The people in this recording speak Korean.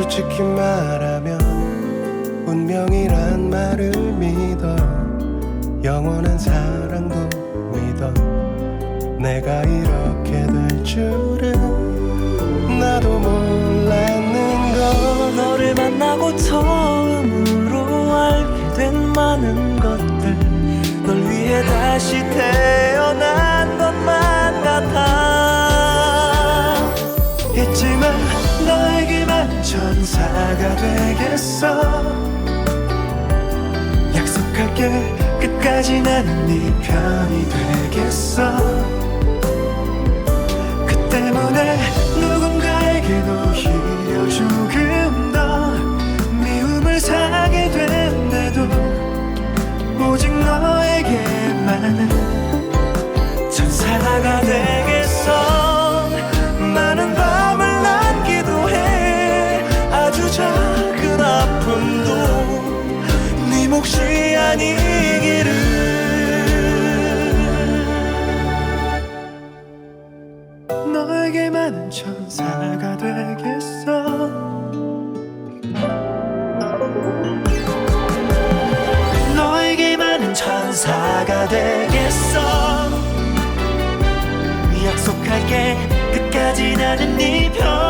솔직히 말하면 운명이란 말을 믿어. 영원한 사랑도 믿어. 내가 이렇게 될 줄은 나도 몰랐는 걸 너를 만나고 처음으로 알게 된 많은 것 너에게만 천사가 되겠어. 약속할게 끝까지 나는 네 편이 되겠어. 그 때문에 누군가에게도 오히려 조금 더 미움을 사게 된데도 오직 너에게만은 너에게만은 천사가 되겠어. 너에게만은 천사가 되겠어. 약속할게. 끝까지 나는 네 편.